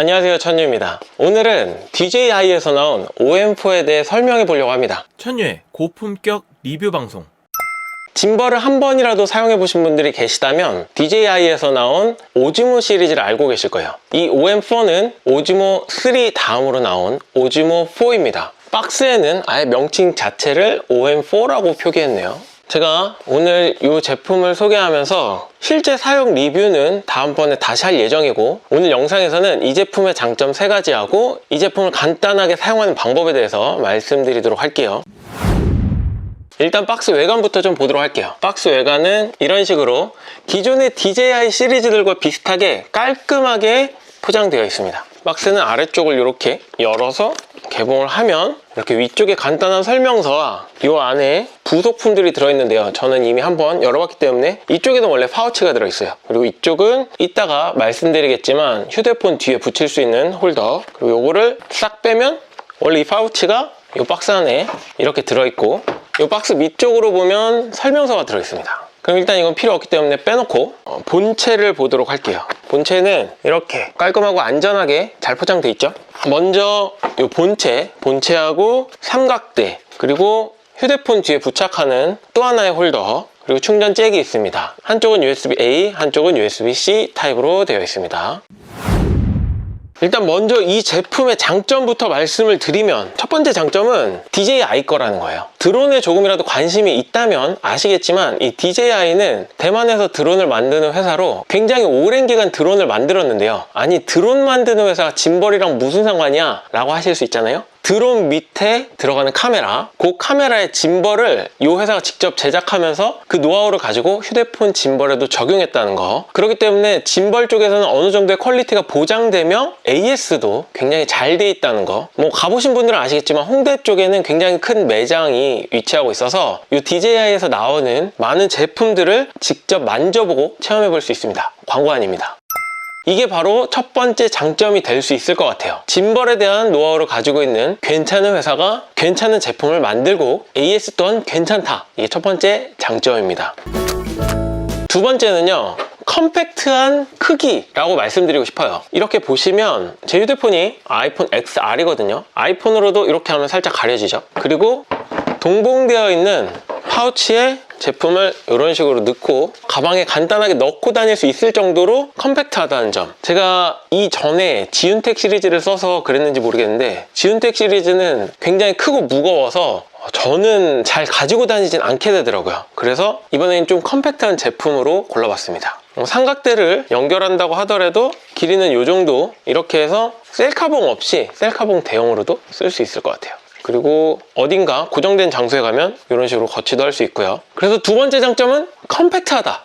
안녕하세요 천유입니다. 오늘은 DJI에서 나온 OM4에 대해 설명해 보려고 합니다. 천유의 고품격 리뷰 방송. 짐벌을 한 번이라도 사용해 보신 분들이 계시다면 DJI에서 나온 오즈모 시리즈를 알고 계실 거예요. 이 OM4는 오즈모 3 다음으로 나온 오즈모 4입니다. 박스에는 아예 명칭 자체를 OM4라고 표기했네요 제가 오늘 이 제품을 소개하면서 실제 사용 리뷰는 다음번에 다시 할 예정이고 오늘 영상에서는 이 제품의 장점 3가지하고 이 제품을 간단하게 사용하는 방법에 대해서 말씀드리도록 할게요. 일단 박스 외관부터 좀 보도록 할게요. 박스 외관은 이런 식으로 기존의 DJI 시리즈들과 비슷하게 깔끔하게 포장되어 있습니다 박스는 아래쪽을 이렇게 열어서 개봉을 하면 이렇게 위쪽에 간단한 설명서와 이 안에 부속품들이 들어있는데요. 저는 이미 한번 열어봤기 때문에 이쪽에는 원래 파우치가 들어있어요. 그리고 이쪽은 이따가 말씀드리겠지만 휴대폰 뒤에 붙일 수 있는 홀더. 그리고 이거를 싹 빼면 원래 이 파우치가 이 박스 안에 이렇게 들어있고 이 박스 밑쪽으로 보면 설명서가 들어있습니다. 그럼 일단 이건 필요 없기 때문에 빼놓고 어, 본체를 보도록 할게요. 본체는 이렇게 깔끔하고 안전하게 잘 포장돼 있죠. 먼저 이 본체, 본체하고 삼각대 그리고 휴대폰 뒤에 부착하는 또 하나의 홀더 그리고 충전 잭이 있습니다. 한쪽은 USB-A, 한쪽은 USB-C 타입으로 되어 있습니다. 일단 먼저 이 제품의 장점부터 말씀을 드리면 첫 번째 장점은 DJI 거라는 거예요. 드론에 조금이라도 관심이 있다면 아시겠지만 이 DJI는 대만에서 드론을 만드는 회사로 굉장히 오랜 기간 드론을 만들었는데요. 아니 드론 만드는 회사가 짐벌이랑 무슨 상관이야? 라고 하실 수 있잖아요. 드론 밑에 들어가는 카메라 그 카메라의 짐벌을 이 회사가 직접 제작하면서 그 노하우를 가지고 휴대폰 짐벌에도 적용했다는 거 그렇기 때문에 짐벌 쪽에서는 어느 정도의 퀄리티가 보장되며 AS도 굉장히 잘 돼 있다는 거뭐 가보신 분들은 아시겠지만 홍대 쪽에는 굉장히 큰 매장이 위치하고 있어서 이 DJI에서 나오는 많은 제품들을 직접 만져보고 체험해 볼 수 있습니다 광고 아닙니다 이게 바로 첫 번째 장점이 될 수 있을 것 같아요. 짐벌에 대한 노하우를 가지고 있는 괜찮은 회사가 괜찮은 제품을 만들고 AS 또한 괜찮다. 이게 첫 번째 장점입니다. 두 번째는요. 컴팩트한 크기라고 말씀드리고 싶어요. 이렇게 보시면 제 휴대폰이 아이폰 XR이거든요. 아이폰으로도 이렇게 하면 살짝 가려지죠. 그리고 동봉되어 있는 파우치에 제품을 이런 식으로 넣고 가방에 간단하게 넣고 다닐 수 있을 정도로 컴팩트하다는 점. 제가 이전에 지윤텍 시리즈를 써서 그랬는지 모르겠는데 지윤텍 시리즈는 굉장히 크고 무거워서 저는 잘 가지고 다니진 않게 되더라고요. 그래서 이번에는 좀 컴팩트한 제품으로 골라봤습니다. 어, 삼각대를 연결한다고 하더라도 길이는 이 정도 이렇게 해서 셀카봉 없이 셀카봉 대용으로도 쓸 수 있을 것 같아요 그리고 어딘가 고정된 장소에 가면 이런 식으로 거치도 할 수 있고요. 그래서 두 번째 장점은 컴팩트하다.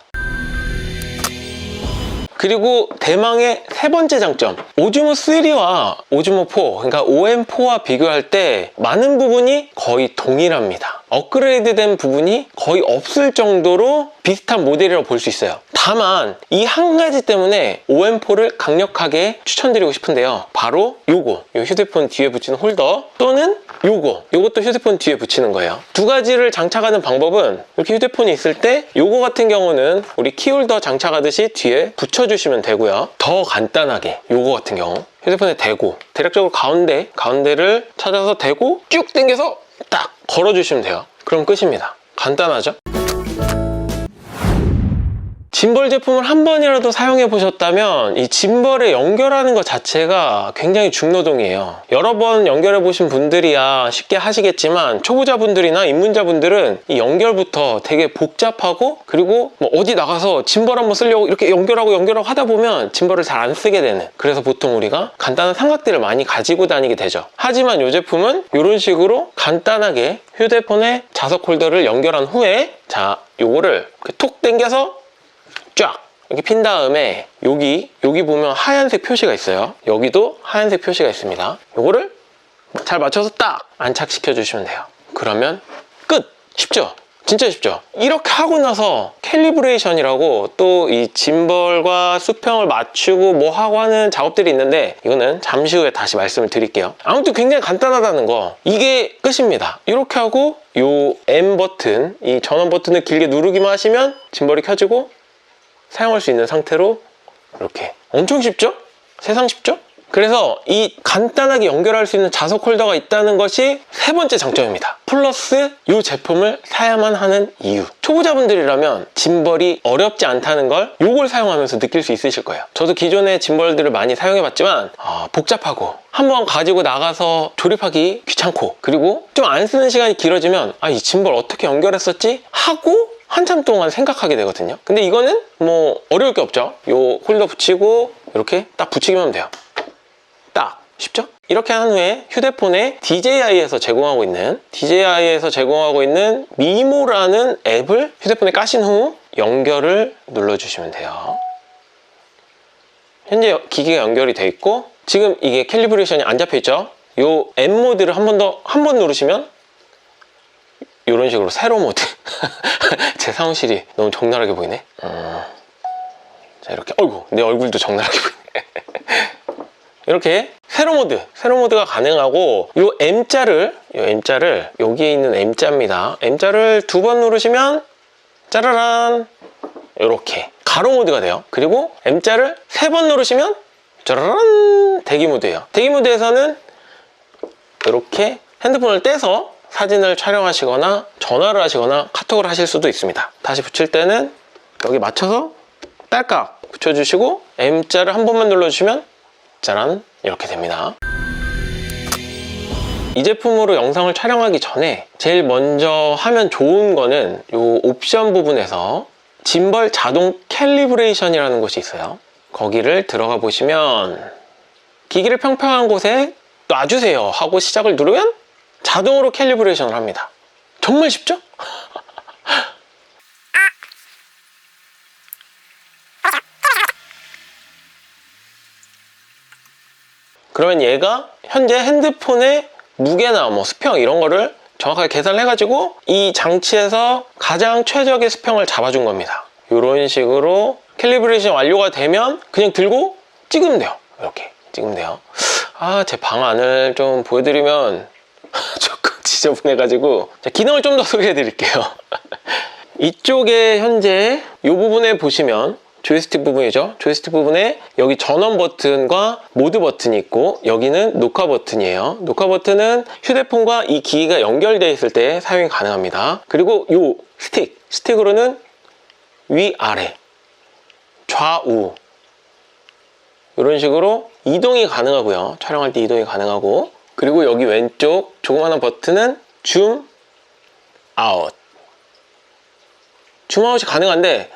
그리고 대망의 세 번째 장점 오즈모 3와 오즈모 4 그러니까 OM4와 비교할 때 많은 부분이 거의 동일합니다 업그레이드 된 부분이 거의 없을 정도로 비슷한 모델이라고 볼 수 있어요. 다만 이 한 가지 때문에 OM4를 강력하게 추천드리고 싶은데요. 바로 요거 요 휴대폰 뒤에 붙이는 홀더 또는 요거. 요것도 휴대폰 뒤에 붙이는 거예요. 두 가지를 장착하는 방법은 이렇게 휴대폰이 있을 때 요거 같은 경우는 우리 키홀더 장착하듯이 뒤에 붙여주시면 되고요. 더 간단하게 요거 같은 경우. 휴대폰에 대고 대략적으로 가운데 가운데를 찾아서 대고 쭉 당겨서 딱 걸어주시면 돼요. 그럼 끝입니다. 간단하죠? 짐벌 제품을 한 번이라도 사용해 보셨다면 이 짐벌에 연결하는 것 자체가 굉장히 중노동이에요. 여러 번 연결해 보신 분들이야 쉽게 하시겠지만 초보자분들이나 입문자분들은 이 연결부터 되게 복잡하고 그리고 뭐 어디 나가서 짐벌 한번 쓰려고 이렇게 연결하고 연결하고 하다 보면 짐벌을 잘 안 쓰게 되는 그래서 보통 우리가 간단한 삼각대를 많이 가지고 다니게 되죠. 하지만 이 제품은 이런 식으로 간단하게 휴대폰에 자석 홀더를 연결한 후에 자 요거를 톡 당겨서 쫙 이렇게 핀 다음에 여기 여기 보면 하얀색 표시가 있어요. 여기도 하얀색 표시가 있습니다. 요거를 잘 맞춰서 딱 안착시켜 주시면 돼요. 그러면 끝! 쉽죠? 진짜 쉽죠? 이렇게 하고 나서 캘리브레이션이라고 또 이 짐벌과 수평을 맞추고 뭐 하고 하는 작업들이 있는데 이거는 잠시 후에 다시 말씀을 드릴게요. 아무튼 굉장히 간단하다는 거. 이게 끝입니다. 이렇게 하고 요 M 버튼 이 전원 버튼을 길게 누르기만 하시면 짐벌이 켜지고 사용할 수 있는 상태로 이렇게 엄청 쉽죠? 세상 쉽죠? 그래서 이 간단하게 연결할 수 있는 자석 홀더가 있다는 것이 세 번째 장점입니다. 플러스 이 제품을 사야만 하는 이유. 초보자분들이라면 짐벌이 어렵지 않다는 걸 이걸 사용하면서 느낄 수 있으실 거예요. 저도 기존의 짐벌들을 많이 사용해봤지만 아, 복잡하고 한번 가지고 나가서 조립하기 귀찮고 그리고 좀 안 쓰는 시간이 길어지면 아 이 짐벌 어떻게 연결했었지 하고 한참 동안 생각하게 되거든요. 근데 이거는 뭐 어려울 게 없죠. 요 홀더 붙이고 이렇게 딱 붙이기만 하면 돼요. 딱 쉽죠? 이렇게 한 후에 휴대폰에 DJI에서 제공하고 있는 DJI에서 제공하고 있는 미모라는 앱을 휴대폰에 까신 후 연결을 눌러주시면 돼요. 현재 기기가 연결이 돼 있고 지금 이게 캘리브레이션이 안 잡혀 있죠? 요 M 모드를 한 번 더 한 번 누르시면 이런 식으로 세로 모드 제 사무실이 너무 적나라하게 보이네. 어, 자 이렇게. 어이구 내 얼굴도 적나라하게 보이네. 이렇게 세로 모드 세로 모드가 가능하고 이 M자를 이 M자를 여기에 있는 M자입니다. M자를 두 번 누르시면 짜라란! 이렇게 가로 모드가 돼요. 그리고 M자를 세 번 누르시면 짜라란! 대기 모드예요. 대기 모드에서는 이렇게 핸드폰을 떼서 사진을 촬영하시거나 전화를 하시거나 카톡을 하실 수도 있습니다. 다시 붙일 때는 여기 맞춰서 딸깍 붙여주시고 M자를 한 번만 눌러주시면 짜란 이렇게 됩니다. 이 제품으로 영상을 촬영하기 전에 제일 먼저 하면 좋은 거는 이 옵션 부분에서 짐벌 자동 캘리브레이션이라는 곳이 있어요. 거기를 들어가 보시면 기기를 평평한 곳에 놔주세요 하고 시작을 누르면 자동으로 캘리브레이션을 합니다 정말 쉽죠? 그러면 얘가 현재 핸드폰의 무게나 뭐 수평 이런 거를 정확하게 계산을 해가지고 이 장치에서 가장 최적의 수평을 잡아준 겁니다. 이런 식으로 캘리브레이션 완료가 되면 그냥 들고 찍으면 돼요. 이렇게 찍으면 돼요. 아, 제 방안을 좀 보여드리면 지저분해가지고 자, 기능을 좀 더 소개해 드릴게요. 이쪽에 현재 이 부분에 보시면 조이스틱 부분이죠. 조이스틱 부분에 여기 전원 버튼과 모드 버튼이 있고 여기는 녹화 버튼이에요. 녹화 버튼은 휴대폰과 이 기기가 연결되어 있을 때 사용이 가능합니다. 그리고 이 스틱, 스틱으로는 위아래, 좌우 이런 식으로 이동이 가능하고요. 촬영할 때 이동이 가능하고 그리고 여기 왼쪽 조그마한 버튼은 줌 아웃. 줌아웃이 가능한데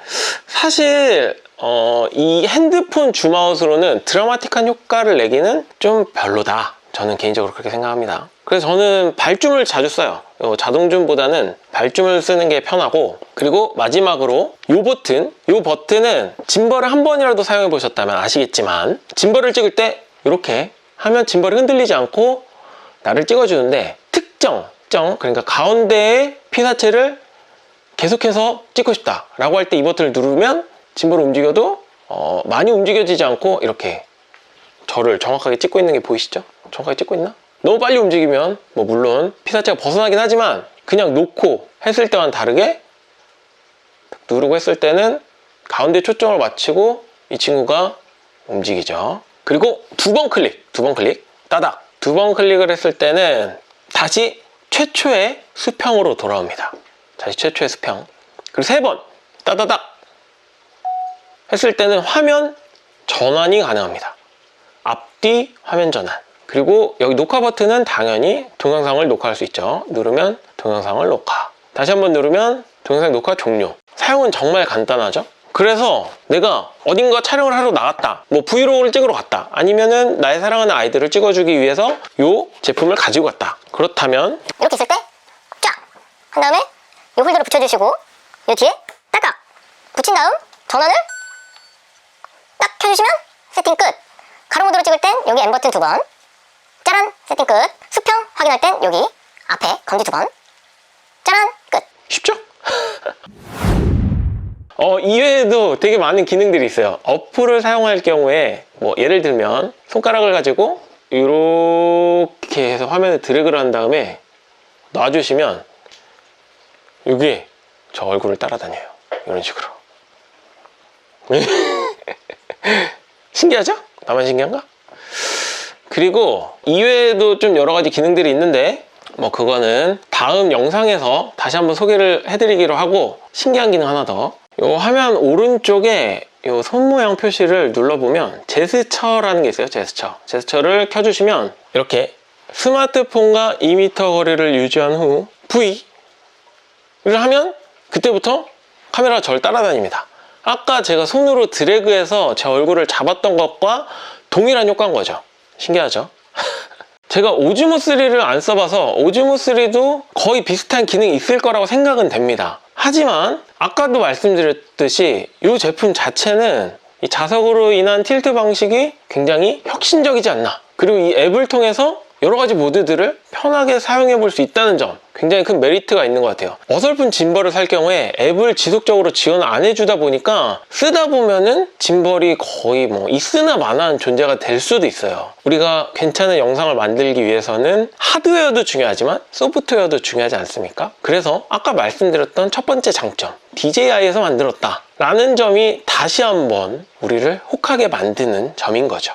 사실 어, 이 핸드폰 줌아웃으로는 드라마틱한 효과를 내기는 좀 별로다. 저는 개인적으로 그렇게 생각합니다. 그래서 저는 발줌을 자주 써요. 어, 자동줌보다는 발줌을 쓰는 게 편하고 그리고 마지막으로 이 버튼 이 버튼은 짐벌을 한 번이라도 사용해 보셨다면 아시겠지만 짐벌을 찍을 때 이렇게 하면 짐벌이 흔들리지 않고 나를 찍어주는데 특정 특정 그러니까 가운데에 피사체를 계속해서 찍고 싶다 라고 할 때 이 버튼을 누르면 짐벌을 움직여도 어, 많이 움직여지지 않고 이렇게 저를 정확하게 찍고 있는 게 보이시죠? 정확하게 찍고 있나? 너무 빨리 움직이면 뭐 물론 피사체가 벗어나긴 하지만 그냥 놓고 했을 때와는 다르게 누르고 했을 때는 가운데 초점을 맞추고 이 친구가 움직이죠 그리고 두 번 클릭 두 번 클릭 따닥 두 번 클릭을 했을 때는 다시 최초의 수평으로 돌아옵니다. 다시 최초의 수평. 그리고 세 번 따다닥 했을 때는 화면 전환이 가능합니다. 앞뒤 화면 전환. 그리고 여기 녹화 버튼은 당연히 동영상을 녹화할 수 있죠. 누르면 동영상을 녹화. 다시 한번 누르면 동영상 녹화 종료. 사용은 정말 간단하죠 그래서 내가 어딘가 촬영을 하러 나갔다 뭐 브이로그를 찍으러 갔다 아니면은 나의 사랑하는 아이들을 찍어주기 위해서 이 제품을 가지고 갔다 그렇다면 이렇게 있을 때 쫙! 한 다음에 이 홀더를 붙여주시고 이 뒤에 딸깍! 붙인 다음 전원을 딱 켜주시면 세팅 끝! 가로 모드로 찍을 땐 여기 M 버튼 두 번 짜란! 세팅 끝! 수평 확인할 땐 여기 앞에 검지 두 번 짜란! 끝! 쉽죠? 어, 이외에도 되게 많은 기능들이 있어요. 어플을 사용할 경우에 뭐 예를 들면 손가락을 가지고 이렇게 해서 화면에 드래그를 한 다음에 놔주시면 여기 저 얼굴을 따라다녀요. 이런 식으로. 네. 신기하죠? 나만 신기한가? 그리고 이외에도 좀 여러 가지 기능들이 있는데 뭐 그거는 다음 영상에서 다시 한번 소개를 해드리기로 하고 신기한 기능 하나 더. 요 화면 오른쪽에 요 손 모양 표시를 눌러보면 제스처라는 게 있어요. 제스처. 제스처를 켜주시면 이렇게 스마트폰과 2m 거리를 유지한 후 V 를 하면 그때부터 카메라가 저를 따라다닙니다. 아까 제가 손으로 드래그해서 제 얼굴을 잡았던 것과 동일한 효과인 거죠. 신기하죠? 제가 오즈모 3를 안 써봐서 오즈모 3도 거의 비슷한 기능이 있을 거라고 생각은 됩니다. 하지만 아까도 말씀드렸듯이 이 제품 자체는 이 자석으로 인한 틸트 방식이 굉장히 혁신적이지 않나. 그리고 이 앱을 통해서 여러 가지 모드들을 편하게 사용해 볼 수 있다는 점 굉장히 큰 메리트가 있는 것 같아요. 어설픈 짐벌을 살 경우에 앱을 지속적으로 지원 안 해주다 보니까 쓰다 보면은 짐벌이 거의 뭐 있으나 마나한 존재가 될 수도 있어요. 우리가 괜찮은 영상을 만들기 위해서는 하드웨어도 중요하지만 소프트웨어도 중요하지 않습니까? 그래서 아까 말씀드렸던 첫 번째 장점 DJI에서 만들었다 라는 점이 다시 한번 우리를 혹하게 만드는 점인 거죠.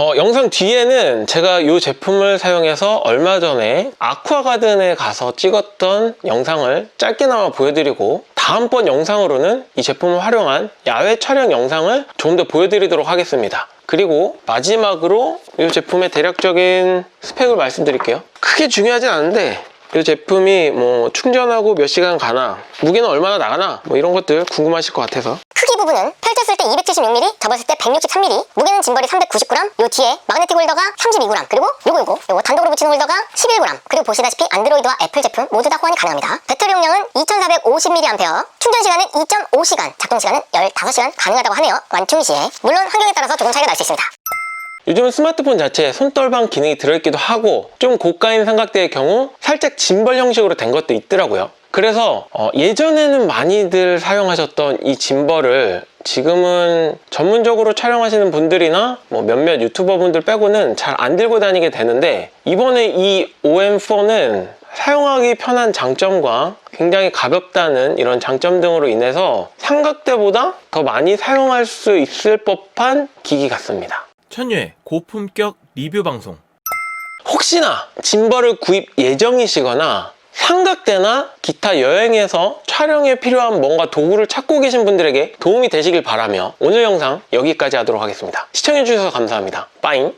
어, 영상 뒤에는 제가 이 제품을 사용해서 얼마 전에 아쿠아가든에 가서 찍었던 영상을 짧게나마 보여드리고 다음번 영상으로는 이 제품을 활용한 야외 촬영 영상을 좀 더 보여드리도록 하겠습니다. 그리고 마지막으로 이 제품의 대략적인 스펙을 말씀드릴게요. 크게 중요하진 않은데 이 제품이 뭐 충전하고 몇 시간 가나 무게는 얼마나 나가나 뭐 이런 것들 궁금하실 것 같아서 크기 부분은 펼쳤을 때 276mm, 접었을 때 163mm, 무게는 짐벌이 390g, 요 뒤에 마그네틱 홀더가 32g, 그리고 요거 요거 요거 단독으로 붙이는 홀더가 11g, 그리고 보시다시피 안드로이드와 애플 제품 모두 다 호환이 가능합니다. 배터리 용량은 2450mAh, 충전 시간은 2.5시간, 작동 시간은 15시간 가능하다고 하네요. 완충 시에. 물론 환경에 따라서 조금 차이가 날 수 있습니다. 요즘은 스마트폰 자체에 손떨방 기능이 들어있기도 하고 좀 고가인 삼각대의 경우 살짝 짐벌 형식으로 된 것도 있더라고요. 그래서 어, 예전에는 많이들 사용하셨던 이 짐벌을 지금은 전문적으로 촬영하시는 분들이나 뭐 몇몇 유튜버 분들 빼고는 잘 안 들고 다니게 되는데 이번에 이 OM4는 사용하기 편한 장점과 굉장히 가볍다는 이런 장점 등으로 인해서 삼각대보다 더 많이 사용할 수 있을 법한 기기 같습니다. 천유의 고품격 리뷰 방송. 혹시나 짐벌을 구입 예정이시거나 삼각대나 기타 여행에서 촬영에 필요한 뭔가 도구를 찾고 계신 분들에게 도움이 되시길 바라며 오늘 영상 여기까지 하도록 하겠습니다. 시청해주셔서 감사합니다. 빠잉!